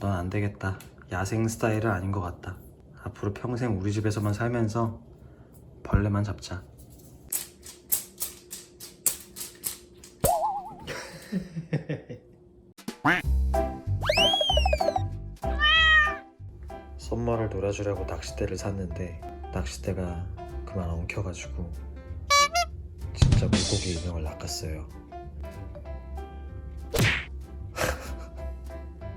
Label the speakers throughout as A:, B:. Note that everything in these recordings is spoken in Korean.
A: 넌 안 되겠다. 야생 스타일은 아닌 것 같다. 앞으로 평생 우리 집에서만 살면서 벌레만 잡자. 썸머를 놀아주려고 낚싯대를 샀는데 낚싯대가 그만 엉켜가지고 진짜 물고기 인형을 낚았어요.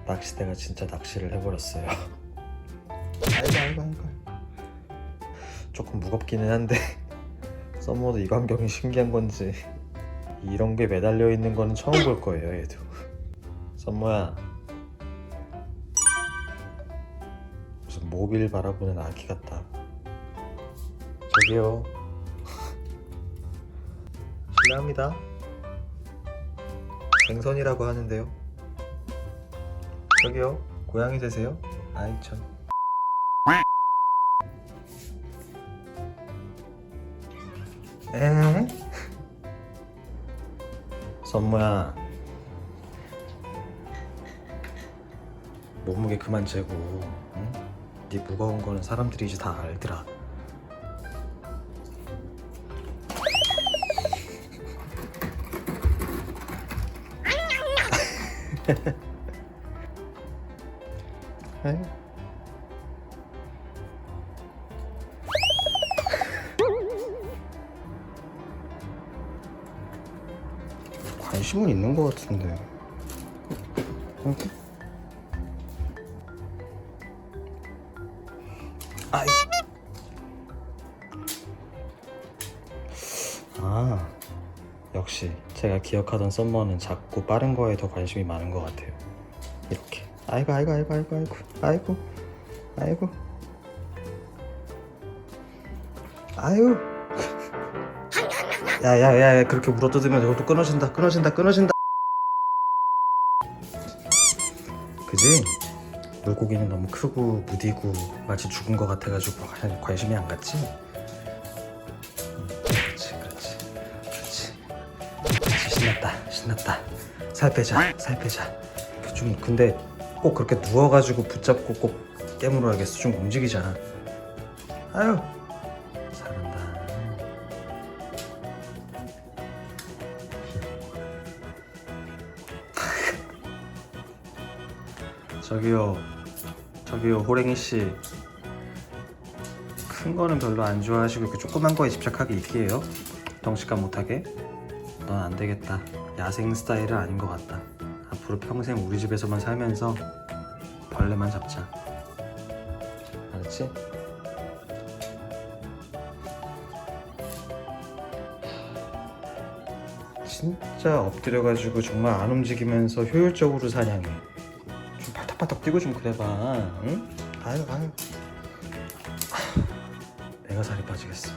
A: 낚싯대가 진짜 낚시를 해버렸어요. 아이고 아이고 아이고. 조금 무겁기는 한데 썸머도 이 광경이 신기한 건지 이런 게 매달려 있는 거는 처음 볼 거예요 얘도. 썸머야 무슨 모빌 바라보는 아기 같다. 저기요. 실례합니다. 생선이라고 하는데요. 저기요. 고양이 되세요? 아이 참. 에? 선모야. 몸무게 그만 재고. 응? 네 무거운 거는 사람들이 이제 다 알더라. 에이. 관심은 있는 것 같은데. 응? 아이. 아, 역시 제가 기억하던 썸머는 작고 빠른 거에 더 관심이 많은 것 같아요. 이렇게. 아이고, 아이고, 아이고, 아이고, 아이고, 아이고, 아이고, 아유. 야야야 그렇게 물어뜯으면 이것도 끊어진다 끊어진다 끊어진다 그지? 물고기는 너무 크고 무디고 마치 죽은 것 같아가지고 관- 관심이 안 갔지? 음, 그렇지 그렇지 그렇지 그렇지 신났다 신났다 살 빼자 살 빼자 좀 근데 꼭 그렇게 누워가지고 붙잡고 꼭 깨물어야겠어 좀 움직이자 아유 잘한다 저기요, 저기요, 호랭이 씨. 큰 거는 별로 안 좋아하시고 이렇게 조그만 거에 집착하기 이기해요? 덩치감 못하게? 넌 안 되겠다. 야생 스타일은 아닌 것 같다. 앞으로 평생 우리 집에서만 살면서 벌레만 잡자. 알았지? 진짜 엎드려가지고 정말 안 움직이면서 효율적으로 사냥해. 좀 팔딱팔딱 뛰고 좀 그래봐. 응? 아유 아유. 하, 내가 살이 빠지겠어.